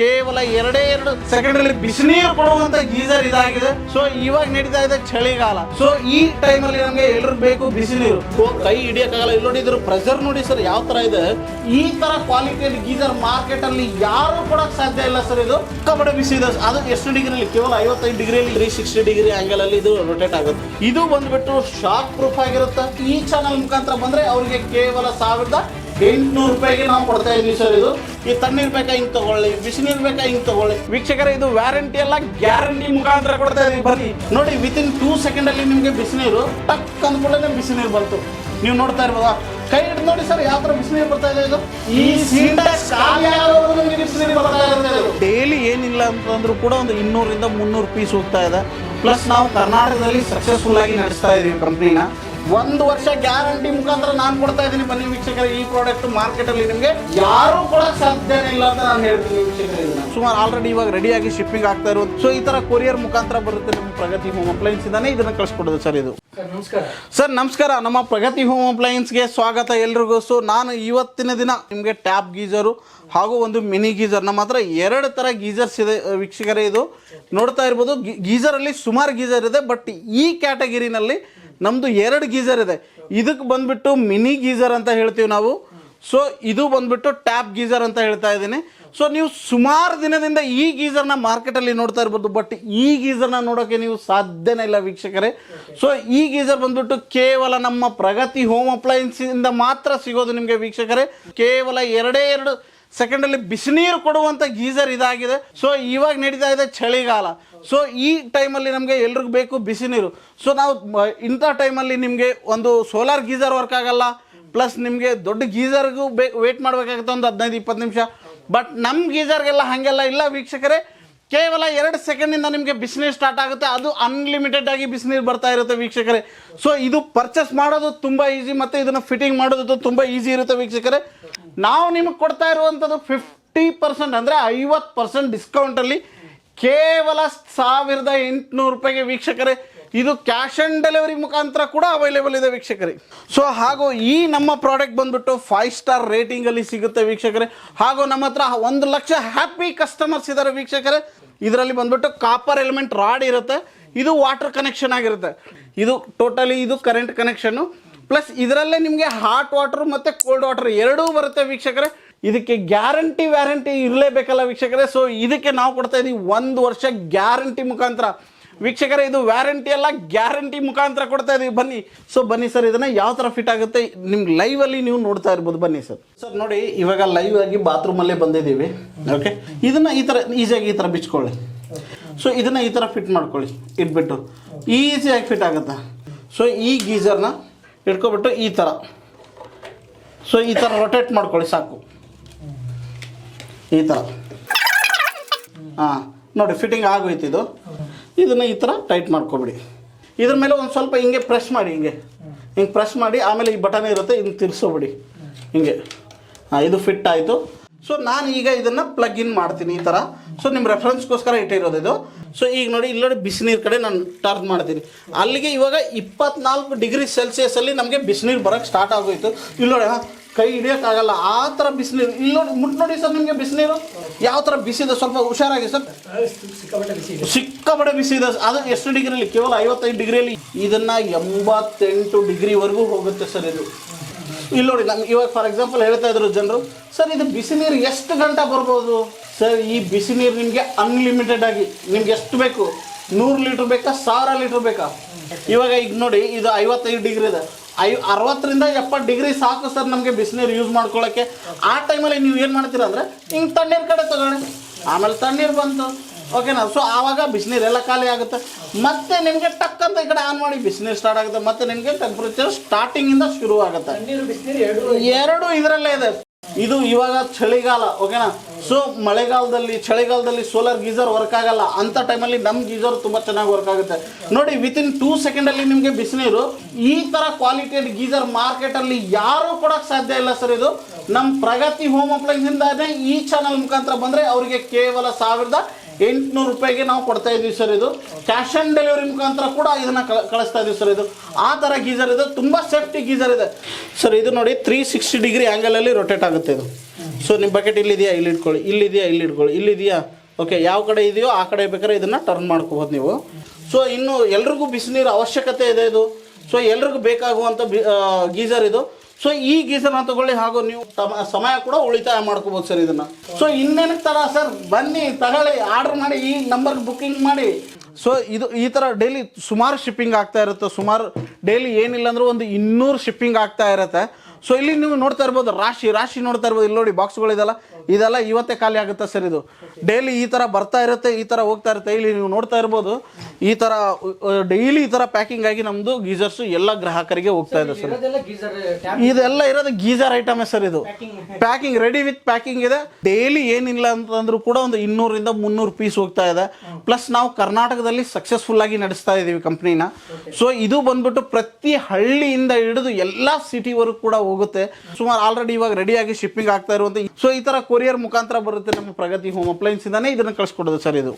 ಕೇವಲ ಎರಡೇ ಎರಡು ಸೆಕೆಂಡ್ ಅಲ್ಲಿ ಬಿಸಿನೀರು ಕೊಡುವಂತ ಗೀಸರ್ ಇದಾಗಿದೆ. ಸೊ ಇವಾಗ ನಡೀತಾ ಇದೆ ಚಳಿಗಾಲ. ಸೊ ಈ ಟೈಮ್ ಅಲ್ಲಿ ನಮಗೆ ಎಲ್ರು ಬೇಕು ಬಿಸಿನೀರು. ಕೈ ಹಿಡಿಯಕ್ಕಾಗಲ್ಲ. ಇಲ್ಲಿ ನೋಡಿ, ಇದ್ರ ಪ್ರೆಷರ್ ನೋಡಿ ಸರ್ ಯಾವ ತರ ಇದೆ. ಈ ತರ ಕ್ವಾಲಿಟಿ ಗೀಸರ್ ಮಾರ್ಕೆಟ್ ಅಲ್ಲಿ ಯಾರು ಕೊಡಕ್ ಸಾಧ್ಯ ಇಲ್ಲ ಸರ್ ಇದು. ಕಬಡ್ಡಿ ಬಿಸಿ ಇದೆ ಅದು ಎಷ್ಟು ಡಿಗ್ರಿಲಿ ಕೇವಲ ಐವತ್ತೈದು ಡಿಗ್ರಿಯಲ್ಲಿ ತ್ರೀ ಸಿಕ್ಸ್ಟಿ ಡಿಗ್ರಿ ಆಂಗಲ್ ಅಲ್ಲಿ ಇದು ರೊಟೇಟ್ ಆಗುತ್ತೆ. ಇದು ಬಂದ್ಬಿಟ್ಟು ಶಾಕ್ ಪ್ರೂಫ್ ಆಗಿರುತ್ತೆ. ಈ ಚಾನಲ್ ಮುಖಾಂತರ ಬಂದ್ರೆ ಅವರಿಗೆ ಕೇವಲ ಸಾವಿರದ ಎಂಟ್ನೂರು ರೂಪಾಯಿಗೆ ನಾವು ಕೊಡ್ತಾ ಇದ್ವಿ ಸರ್ ಇದು. ಈ ತಣ್ಣೀರು ಬೇಕಾ ಹಿಂಗೆ ತಗೊಳ್ಳಿ ಬಿಸಿನೀರು ಬೇಕಾ ಹಿಂಗ್ ತಗೊಳ್ಳಿ. ವೀಕ್ಷಕರ ಇದು ವ್ಯಾರಂಟಿ ಎಲ್ಲ ಗ್ಯಾರಂಟಿ ಮುಖಾಂತರ ಕೊಡ್ತಾ ಇದೀವಿ ಬನ್ನಿ ನೋಡಿ ವಿತಿನ್ ಟೂ ಸೆಕೆಂಡ್ ಅಲ್ಲಿ ನಿಮಗೆ ಬಿಸಿನೀರು ಟಕ್ ಅಂದ್ಕೊಳ್ಳೆ ಬಿಸಿನೀರು ಬಂತು. ನೀವು ನೋಡ್ತಾ ಇರ್ಬೋದಾ? ಕೈ ಹಿಡಿದು ನೋಡಿ ಸರ್ ಯಾವ ಥರ ಬಿಸಿನೀರು ಬರ್ತಾ ಇದೆ ಇದು. ಈ ಬಿಸಿನೀರು ಬರ್ತಾ ಇರುತ್ತೆ ಡೈಲಿ ಏನಿಲ್ಲ ಅಂತಂದ್ರೂ ಕೂಡ ಒಂದು ಇನ್ನೂರಿಂದ ಮುನ್ನೂರು ಪೀಸ್ ಹೋಗ್ತಾ ಇದೆ. ಪ್ಲಸ್ ನಾವು ಕರ್ನಾಟಕದಲ್ಲಿ ಸಕ್ಸಸ್ಫುಲ್ ಆಗಿ ನಡೆಸ್ತಾ ಇದೀವಿ ಕಂಪ್ನಿನ ಒಂದು ವರ್ಷ ಗ್ಯಾರಂಟಿ ಮುಖಾಂತರ ನಾನು ಕೊಡ್ತಾ ಇದ್ದೀನಿ ಬನ್ನಿ ವೀಕ್ಷಕರ ಈ ಪ್ರಾಡಕ್ಟ್ ಮಾರ್ಕೆಟ್ ಅಲ್ಲಿ ನಿಮಗೆ ಯಾರು ಕೂಡ ಸಾಧ್ಯನೇ ಇಲ್ಲ ಅಂತ ನಾನು ಹೇಳ್ತೀನಿ ವೀಕ್ಷಕರಿಗೆ. ಸುಮಾರು ಆಲ್ರೆಡಿ ಇವಾಗ ರೆಡಿಯಾಗಿ ಶಿಪ್ಪಿಂಗ್ ಆಗ್ತಾ ಇರೋದು. ಸೊ ಈ ತರ ಕೊರಿಯರ್ ಮುಖಾಂತರ ಬರುತ್ತೆ ನಮ್ಮ ಪ್ರಗತಿ ಹೋಮ್ ಅಪ್ಲೈನ್ಸ್ ಇದ್ದಾನೆ ಇದನ್ನ ಕಳ್ಸಿಕೊಡೋದು ಸರ್ ಇದು. ಸರ್ ನಮಸ್ಕಾರ. ಸರ್ ನಮಸ್ಕಾರ. ನಮ್ಮ ಪ್ರಗತಿ ಹೋಮ್ ಅಪ್ಲೈನ್ಸ್ಗೆ ಸ್ವಾಗತ ಎಲ್ರಿಗೂ. ಸೊ ನಾನು ಇವತ್ತಿನ ದಿನ ನಿಮಗೆ ಟ್ಯಾಪ್ ಗೀಜರು ಹಾಗೂ ಒಂದು ಮಿನಿ ಗೀಜರ್ ನಮ್ಮ ಹತ್ರ ಎರಡು ಥರ ಗೀಜರ್ಸ್ ಇದೆ ವೀಕ್ಷಕರೇ ಇದು. ನೋಡ್ತಾ ಇರ್ಬೋದು ಗೀಜರಲ್ಲಿ ಸುಮಾರು ಗೀಜರ್ ಇದೆ ಬಟ್ ಈ ಕ್ಯಾಟಗಿರಿನಲ್ಲಿ ನಮ್ಮದು ಎರಡು ಗೀಸರ್ ಇದೆ. ಇದಕ್ಕೆ ಬಂದ್ಬಿಟ್ಟು ಮಿನಿ ಗೀಸರ್ ಅಂತ ಹೇಳ್ತೀವಿ ನಾವು. ಸೊ ಇದು ಬಂದ್ಬಿಟ್ಟು ಟ್ಯಾಪ್ ಗೀಸರ್ ಅಂತ ಹೇಳ್ತಾ ಇದ್ದೀನಿ. ಸೊ ನೀವು ಸುಮಾರು ದಿನದಿಂದ ಈ ಗೀಸರ್ನ ಮಾರ್ಕೆಟಲ್ಲಿ ನೋಡ್ತಾ ಇರ್ಬೋದು. ಬಟ್ ಈ ಗೀಸರ್ನ ನೋಡೋಕೆ ನೀವು ಸಾಧ್ಯನೇ ಇಲ್ಲ ವೀಕ್ಷಕರೇ. ಸೊ ಈ ಗೀಸರ್ ಬಂದ್ಬಿಟ್ಟು ಕೇವಲ ನಮ್ಮ ಪ್ರಗತಿ ಹೋಮ್ ಅಪ್ಲೈನ್ಸಿಂದ ಮಾತ್ರ ಸಿಗೋದು ನಿಮಗೆ ವೀಕ್ಷಕರೇ. ಕೇವಲ ಎರಡೇ ಎರಡು ಸೆಕೆಂಡಲ್ಲಿ ಬಿಸಿನೀರು ಕೊಡುವಂಥ ಗೀಸರ್ ಇದಾಗಿದೆ. ಸೊ ಇವಾಗ ನಡೀತಾ ಇದೆ ಚಳಿಗಾಲ. ಸೊ ಈ ಟೈಮಲ್ಲಿ ನಮಗೆ ಎಲ್ರಿಗೂ ಬೇಕು ಬಿಸಿನೀರು. ಸೊ ನಾವು ಇಂಥ ಟೈಮಲ್ಲಿ ನಿಮಗೆ ಒಂದು ಸೋಲಾರ್ ಗೀಸರ್ ವರ್ಕ್ ಆಗಲ್ಲ. ಪ್ಲಸ್ ನಿಮಗೆ ದೊಡ್ಡ ಗೀಸರ್ಗೂ ಬೇ ವೇಟ್ ಮಾಡಬೇಕಾಗುತ್ತೆ ಒಂದು ಹದಿನೈದು, ಇಪ್ಪತ್ತು ನಿಮಿಷ. ಬಟ್ ನಮ್ಮ ಗೀಸರ್ಗೆಲ್ಲ ಹಾಗೆಲ್ಲ ಇಲ್ಲ ವೀಕ್ಷಕರೇ. ಕೇವಲ ಎರಡು ಸೆಕೆಂಡಿಂದ ನಿಮಗೆ ಬಿಸಿನೀರು ಸ್ಟಾರ್ಟ್ ಆಗುತ್ತೆ. ಅದು ಅನ್ಲಿಮಿಟೆಡ್ ಆಗಿ ಬಿಸಿನೀರು ಬರ್ತಾ ಇರುತ್ತೆ ವೀಕ್ಷಕರೇ. ಸೊ ಇದು ಪರ್ಚೇಸ್ ಮಾಡೋದು ತುಂಬ ಈಸಿ ಮತ್ತು ಇದನ್ನು ಫಿಟ್ಟಿಂಗ್ ಮಾಡೋದು ತುಂಬ ಈಸಿ ಇರುತ್ತೆ ವೀಕ್ಷಕರೇ. ನಾವು ನಿಮಗೆ ಕೊಡ್ತಾ ಇರುವಂಥದ್ದು ಫಿಫ್ಟಿ ಪರ್ಸೆಂಟ್ ಅಂದರೆ ಐವತ್ತು ಪರ್ಸೆಂಟ್ ಡಿಸ್ಕೌಂಟಲ್ಲಿ ಕೇವಲ ಸಾವಿರದ ಎಂಟುನೂರು ರೂಪಾಯಿಗೆ ವೀಕ್ಷಕರೇ, ಇದು ಕ್ಯಾಶ್ ಆನ್ ಡೆಲಿವರಿ ಮುಖಾಂತರ ಕೂಡ ಅವೈಲೇಬಲ್ ಇದೆ ವೀಕ್ಷಕರೇ. ಸೊ ಹಾಗೂ ಈ ನಮ್ಮ ಪ್ರಾಡಕ್ಟ್ ಬಂದ್ಬಿಟ್ಟು ಫೈವ್ ಸ್ಟಾರ್ ರೇಟಿಂಗಲ್ಲಿ ಸಿಗುತ್ತೆ ವೀಕ್ಷಕರೇ. ಹಾಗೂ ನಮ್ಮ ಹತ್ರ ಒಂದು ಲಕ್ಷ ಹ್ಯಾಪಿ ಕಸ್ಟಮರ್ಸ್ ಇದ್ದಾರೆ ವೀಕ್ಷಕರೇ. ಇದರಲ್ಲಿ ಬಂದ್ಬಿಟ್ಟು ಕಾಪರ್ ಎಲಿಮೆಂಟ್ ರಾಡ್ ಇರುತ್ತೆ. ಇದು ವಾಟರ್ ಕನೆಕ್ಷನ್ ಆಗಿರುತ್ತೆ. ಇದು ಟೋಟಲಿ ಇದು ಕರೆಂಟ್ ಕನೆಕ್ಷನ್ನು ಪ್ಲಸ್ ಇದರಲ್ಲೇ ನಿಮಗೆ ಹಾಟ್ ವಾಟರ್ ಮತ್ತು ಕೋಲ್ಡ್ ವಾಟರ್ ಎರಡೂ ಬರುತ್ತೆ ವೀಕ್ಷಕರೇ. ಇದಕ್ಕೆ ಗ್ಯಾರಂಟಿ ವ್ಯಾರಂಟಿ ಇರಲೇಬೇಕಲ್ಲ ವೀಕ್ಷಕರೇ. ಸೊ ಇದಕ್ಕೆ ನಾವು ಕೊಡ್ತಾ ಇದ್ದೀವಿ ಒಂದು ವರ್ಷ ಗ್ಯಾರಂಟಿ ಮುಖಾಂತರ. ವೀಕ್ಷಕರೇ, ಇದು ವ್ಯಾರಂಟಿ ಅಲ್ಲ ಗ್ಯಾರಂಟಿ ಮುಖಾಂತರ ಕೊಡ್ತಾ ಇದೀವಿ ಬನ್ನಿ. ಸೊ ಬನ್ನಿ ಸರ್ ಇದನ್ನ ಯಾವ ಥರ ಫಿಟ್ ಆಗುತ್ತೆ? ನಿಮ್ಗೆ ಅಲ್ಲಿ ನೀವು ನೋಡ್ತಾ ಇರ್ಬೋದು. ಬನ್ನಿ ಸರ್ ಸರ್ ನೋಡಿ, ಇವಾಗ ಲೈವ್ ಆಗಿ ಬಾತ್ರೂಮಲ್ಲೇ ಬಂದಿದ್ದೀವಿ. ಓಕೆ ಇದನ್ನ ಈ ಥರ ಈಸಿಯಾಗಿ ಈ ಥರ ಬಿಚ್ಕೊಳ್ಳಿ. ಸೊ ಇದನ್ನ ಈ ಥರ ಫಿಟ್ ಮಾಡ್ಕೊಳ್ಳಿ. ಇಟ್ಬಿಟ್ಟು. ಈಸಿಯಾಗಿ ಫಿಟ್ ಆಗುತ್ತೆ? ಸೊ ಈ ಗೀಸರ್ನ ಇಟ್ಕೊಬಿಟ್ಟು ಈ ಥರ ಸೊ ಈ ಥರ ರೊಟೇಟ್ ಮಾಡ್ಕೊಳ್ಳಿ ಸಾಕು. ಈ ಥರ ಹಾಂ, ನೋಡಿ ಫಿಟ್ಟಿಂಗ್ ಆಗೋಯ್ತು ಇದು. ಇದನ್ನು ಈ ಥರ ಟೈಟ್ ಮಾಡ್ಕೊಬಿಡಿ. ಇದ್ರ ಮೇಲೆ ಒಂದು ಸ್ವಲ್ಪ ಹಿಂಗೆ ಪ್ರೆಸ್ ಮಾಡಿ, ಹಿಂಗೆ. ಹಿಂಗೆ ಪ್ರೆಸ್ ಮಾಡಿ, ಆಮೇಲೆ ಈ ಬಟನ್ ಇರುತ್ತೆ, ಹಿಂಗೆ ತಿರ್ಸೋಬಿಡಿ ಹಿಂಗೆ. ಹಾಂ, ಇದು ಫಿಟ್ ಆಯಿತು. ಸೊ ನಾನು ಈಗ ಇದನ್ನು ಪ್ಲಗ್ ಇನ್ ಮಾಡ್ತೀನಿ ಈ ಥರ ಸೊ ನಿಮ್ಮ ರೆಫರೆನ್ಸ್ಗೋಸ್ಕರ ಇಟ್ಟಿರೋದು ಇದು. ಸೊ ಈಗ ನೋಡಿ, ಇಲ್ಲಿ ನೋಡಿ ಬಿಸಿನೀರು ಕಡೆ ನಾನು ಟರ್ನ್ ಮಾಡ್ತೀನಿ. ಅಲ್ಲಿಗೆ ಇವಾಗ ಇಪ್ಪತ್ನಾಲ್ಕು ಡಿಗ್ರಿ ಸೆಲ್ಸಿಯಸಲ್ಲಿ ನಮಗೆ ಬಿಸಿನೀರು ಬರೋಕ್ಕೆ ಸ್ಟಾರ್ಟ್ ಆಗೋಯ್ತು. ಇಲ್ಲಿ ನೋಡಿ, ಕೈ ಹಿಡಿಯೋಕ್ಕಾಗಲ್ಲ. ಆ ಥರ ಬಿಸಿನೀರು. ಇಲ್ಲಿ ನೋಡಿ, ಮುಟ್ ನೋಡಿ ಸರ್ ನಿಮಗೆ ಬಿಸಿನೀರು. ಯಾವ ಥರ ಬಿಸಿದೆ? ಸ್ವಲ್ಪ ಹುಷಾರಾಗಿ ಸರ್. ಸಿಕ್ಕಾಪಟ್ಟೆ ಬಿಸಿ ಇದೆ ಅದು ಎಷ್ಟು ಡಿಗ್ರಿಯಲ್ಲಿ ಕೇವಲ ಐವತ್ತೈದು ಡಿಗ್ರಿಯಲ್ಲಿ ಇದನ್ನ ಎಂಬತ್ತೆಂಟು ಡಿಗ್ರಿವರೆಗೂ ಹೋಗುತ್ತೆ ಸರ್ ಇದು. ಇಲ್ಲಿ ನೋಡಿ ನಮ್ಗೆ ಇವಾಗ ಫಾರ್ ಎಕ್ಸಾಂಪಲ್ ಹೇಳ್ತಾ ಇದ್ರು ಜನರು, ಸರ್, ಇದು ಬಿಸಿ ನೀರು ಎಷ್ಟು ಗಂಟೆ ಬರ್ಬೋದು? ಸರ್, ಈ ಬಿಸಿ ನೀರು ನಿಮಗೆ ಅನ್ಲಿಮಿಟೆಡ್ ಆಗಿ, ನಿಮ್ಗೆ ಎಷ್ಟು ಬೇಕು? ನೂರು ಲೀಟ್ರ್ ಬೇಕಾ, ಸಾವಿರ ಲೀಟ್ರ್ ಬೇಕಾ? ಇವಾಗ ಈಗ ನೋಡಿ, ಇದು ಐವತ್ತೈದು ಡಿಗ್ರಿ ಇದೆ. ಐ ಅರವತ್ತರಿಂದ ಎಪ್ಪತ್ತು ಡಿಗ್ರಿ ಸಾಕು ಸರ್ ನಮಗೆ ಬಿಸಿನೀರು ಯೂಸ್ ಮಾಡ್ಕೊಳ್ಳೋಕ್ಕೆ ಆ ಟೈಮಲ್ಲಿ ನೀವು ಏನು ಮಾಡ್ತೀರಾ ಅಂದರೆ, ಹಿಂಗೆ ತಣ್ಣೀರು ಕಡೆ ತಗೊಳ್ಳಿ ಆಮೇಲೆ ತಣ್ಣೀರು ಬಂತು. ಓಕೆನಾ ಸೊ ಆವಾಗ ಬಿಸಿನೀರೆಲ್ಲ ಖಾಲಿ ಆಗುತ್ತೆ. ಮತ್ತೆ ನಿಮಗೆ ಟಕ್ ಅಂತ ಈ ಕಡೆ ಆನ್ ಮಾಡಿ ಬಿಸಿನೀರು ಸ್ಟಾರ್ಟ್ ಆಗುತ್ತೆ. ಮತ್ತೆ ನಿಮಗೆ ಟೆಂಪ್ರೇಚರ್ ಸ್ಟಾರ್ಟಿಂಗಿಂದ ಶುರು ಆಗುತ್ತೆ. ಎರಡು ಇದರಲ್ಲೇ ಇದೆ. ಇದು ಇವಾಗ ಚಳಿಗಾಲ ಓಕೆನಾ ಸೊ ಮಳೆಗಾಲದಲ್ಲಿ ಚಳಿಗಾಲದಲ್ಲಿ ಸೋಲಾರ್ ಗೀಸರ್ ವರ್ಕ್ ಆಗಲ್ಲ. ಅಂತ ಟೈಮಲ್ಲಿ ನಮ್ಮ ಗೀಸರ್ ತುಂಬ ಚೆನ್ನಾಗಿ ವರ್ಕ್ ಆಗುತ್ತೆ. ನೋಡಿ ವಿತ್ ಇನ್ ಟೂ ಸೆಕೆಂಡಲ್ಲಿ ನಿಮಗೆ ಬಿಸಿನೀರು ಈ ಥರ ಕ್ವಾಲಿಟಿ ಗೀಸರ್ ಮಾರ್ಕೆಟಲ್ಲಿ ಯಾರೂ ಕೊಡೋಕ್ಕೆ ಸಾಧ್ಯ ಇಲ್ಲ ಸರ್ ಇದು. ನಮ್ಮ ಪ್ರಗತಿ ಹೋಮ್ ಅಪ್ಲೈನ್ಸಿಂದಾನೇ ಈ ಚಾನಲ್ ಮುಖಾಂತರ ಬಂದರೆ ಅವರಿಗೆ ಕೇವಲ ಸಾವಿರದ ಎಂಟುನೂರು ರೂಪಾಯಿಗೆ ನಾವು ಕೊಡ್ತಾ ಇದೀವಿ ಸರ್ ಇದು. ಕ್ಯಾಶ್ ಆನ್ ಡೆಲಿವರಿ ಮುಖಾಂತರ ಕೂಡ ಇದನ್ನ ಕಳಿಸ್ತಾ ಇದೀವಿ ಸರ್ ಇದು. ಆ ಥರ ಗೀಸರ್ ಇದೆ. ತುಂಬ ಸೇಫ್ಟಿ ಗೀಸರ್ ಇದೆ. ಸರ್ ಇದು ನೋಡಿ ತ್ರೀ ಸಿಕ್ಸ್ಟಿ ಡಿಗ್ರಿ ಆ್ಯಂಗಲಲ್ಲಿ ರೊಟೇಟ್ ಆಗುತ್ತೆ ಇದು. ಸೊ ನಿಮ್ಮ ಬಕೆಟ್ ಇಲ್ಲಿದೆಯಾ? ಇಲ್ಲಿ ಇಟ್ಕೊಳ್ಳಿ. ಇಲ್ಲಿದೆಯಾ? ಇಲ್ಲಿ ಇಟ್ಕೊಳ್ಳಿ. ಇಲ್ಲಿದೆಯಾ? ಓಕೆ ಯಾವ ಕಡೆ ಇದೆಯೋ ಆ ಕಡೆ ಬೇಕಾದ್ರೆ ಇದನ್ನು ಟರ್ನ್ ಮಾಡ್ಕೋಬೋದು ನೀವು. ಸೊ ಇನ್ನು ಎಲ್ರಿಗೂ ಬಿಸಿನೀರು ಅವಶ್ಯಕತೆ ಇದೆ ಇದು. ಸೊ ಎಲ್ರಿಗೂ ಬೇಕಾಗುವಂಥ ಬಿ ಗೀಸರ್ ಇದು. ಸೊ ಈ ಗೀಸರ್ನ ತಗೊಳ್ಳಿ ಹಾಗೂ ನೀವು ಸಮ- ಸಮಯ ಕೂಡ ಉಳಿತಾಯ ಮಾಡ್ಕೋಬೋದು ಸರ್ ಇದನ್ನು. ಸೊ ಇನ್ನೇನಕ್ಕೆ ತರ ಸರ್, ಬನ್ನಿ, ತಗೊಳ್ಳಿ ಆರ್ಡರ್ ಮಾಡಿ, ಈ ನಂಬರ್ಗೆ ಬುಕ್ಕಿಂಗ್ ಮಾಡಿ. ಸೊ ಇದು ಈ ಥರ ಡೈಲಿ ಸುಮಾರು ಶಿಪ್ಪಿಂಗ್ ಆಗ್ತಾ ಇರುತ್ತೆ. ಸುಮಾರು ಡೈಲಿ ಏನಿಲ್ಲ ಅಂದ್ರೂ ಒಂದು ಇನ್ನೂರು ಶಿಪ್ಪಿಂಗ್ ಆಗ್ತಾ ಇರುತ್ತೆ. ಸೊ ಇಲ್ಲಿ ನೀವು ನೋಡ್ತಾ ಇರ್ಬೋದು ರಾಶಿ ರಾಶಿ ನೋಡ್ತಾ ಇರ್ಬೋದು ಇಲ್ಲಿ ನೋಡಿ ಬಾಕ್ಸ್ಗಳಿದೆಲ್ಲ ಇದೆಲ್ಲ. ಇವತ್ತೇ ಖಾಲಿ ಆಗುತ್ತೆ ಸರ್ ಇದು. ಡೈಲಿ ಈ ಥರ ಬರ್ತಾ ಇರುತ್ತೆ ಈ ಥರ ಹೋಗ್ತಾ ಇರುತ್ತೆ. ಇಲ್ಲಿ ನೀವು ನೋಡ್ತಾ ಇರ್ಬೋದು ಈ ಥರ ಡೈಲಿ ಈ ಥರ ಪ್ಯಾಕಿಂಗ್ ಆಗಿ ನಮ್ಮದು ಗೀಸರ್ಸು ಎಲ್ಲ ಗ್ರಾಹಕರಿಗೆ ಹೋಗ್ತಾ ಇದೆ ಸರ್. ಇದೆಲ್ಲ ಇರೋದು ಗೀಸರ್ ಐಟಮೇ ಸರ್ ಇದು. ಪ್ಯಾಕಿಂಗ್ ರೆಡಿ ವಿತ್ ಪ್ಯಾಕಿಂಗ್ ಇದೆ. ಡೈಲಿ ಏನಿಲ್ಲ ಅಂತಂದ್ರೂ ಕೂಡ ಒಂದು ಇನ್ನೂರಿಂದ ಮುನ್ನೂರು ಪೀಸ್ ಹೋಗ್ತಾ ಇದೆ. ಪ್ಲಸ್ ನಾವು ಕರ್ನಾಟಕದಲ್ಲಿ ಸಕ್ಸಸ್ಫುಲ್ ಆಗಿ ನಡೆಸ್ತಾ ಇದ್ದೀವಿ ಕಂಪ್ನಿನ ಸೊ ಇದು ಬಂದ್ಬಿಟ್ಟು ಪ್ರತಿ ಹಳ್ಳಿಯಿಂದ ಹಿಡಿದು ಎಲ್ಲ ಸಿಟಿವರೆಗೂ ಕೂಡ ಹೋಗುತ್ತೆ. ಸುಮಾರು ಆಲ್ರೆಡಿ ಇವಾಗ ರೆಡಿಯಾಗಿ ಶಿಪ್ಪಿಂಗ್ ಆಗ್ತಾ ಇರುವಂತ. ಸೊ ಈ ತರ ಕೊರಿಯರ್ ಮುಖಾಂತರ ಬರುತ್ತೆ ನಮ್ಮ ಪ್ರಗತಿ ಹೋಮ್ ಅಪ್ಲೈನ್ಸ್ ಇಂದಾನೆ ಇದನ್ನ ಕಳ್ಸಿಕೊಡೋದು ಸರ್ ಇದು.